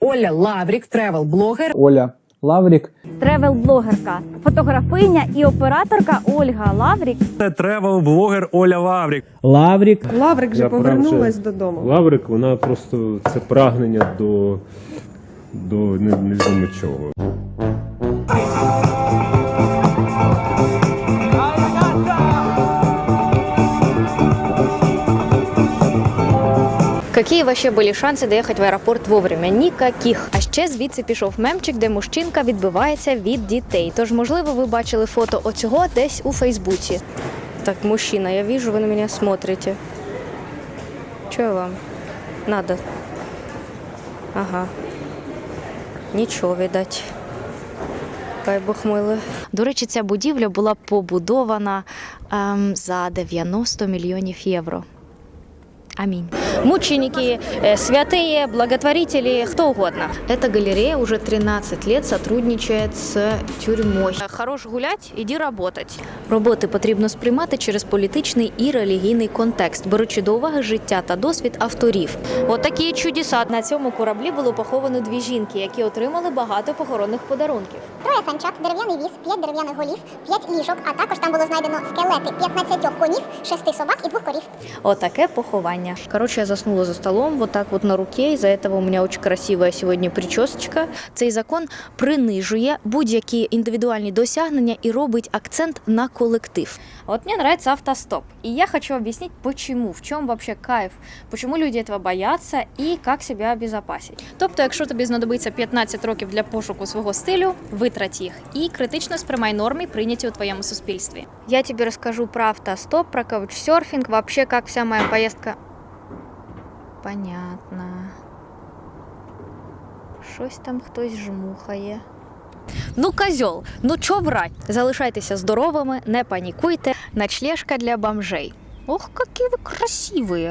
Оля Лаврік, тревел-блогер. Оля Лаврік. Тревел-блогерка, фотографиня і операторка Ольга Лаврік Це тревел-блогер Оля Лаврік. Лаврік. Лаврик вже Я повернулась правда- додому. Лаврик, вона просто це прагнення до, до не- невідомо чого. Які вообще були шанси доїхати в аеропорт вовремя? Ніяких. А ще звідси пішов мемчик, де мужчинка відбивається від дітей. Тож, можливо, ви бачили фото оцього десь у Фейсбуці. Так, мужчина, я вижу, ви на мене смотрите. Чого вам? Надо. Ага. Нічого, видать. Хай Бог. До речі, ця будівля була побудована ем, за 90 мільйонів євро. Аминь. Мученики, э, святые, благотворители, кто угодно. Эта галерея уже 13 лет сотрудничает з тюрмою. Хорош гулять, іди работать. Роботи потрібно сприймати через політичний і релігійний контекст, беручи до уваги життя та досвід авторів. От такі чудеса. На цьому кораблі було поховано дві жінки, які отримали багато похоронних подарунків. Троє санчат, дерев'яний віз, п'ять дерев'яних голів, п'ять ліжок, а також там було знайдено скелети 15 конів, шести собак і двох корів. Отаке поховання. Короче, я заснула за столом, вот так вот на руке. Из-за этого у меня очень красивая сьогодні причосочка. Цей закон принижує будь-які індивідуальні досягнення і робить акцент на колектив. Вот мне нравится автостоп. И я хочу объяснить, почему, в чем вообще кайф, почему люди этого боятся и как себя обезопасить. Тобто, якщо тобі знадобиться 15 років для пошуку свого стилю, витрать їх і критично сприймай норми, прийняті у твоєму суспільстві. Я тобі розкажу про автостоп, про каучсерфінг, вообще как вся моя поездка. Понятно. Щось там хтось жмухає. Ну, козьол, ну чо врать? Залишайтеся здоровими, не панікуйте. Ночлежка для бомжей. Ох, які ви красиві!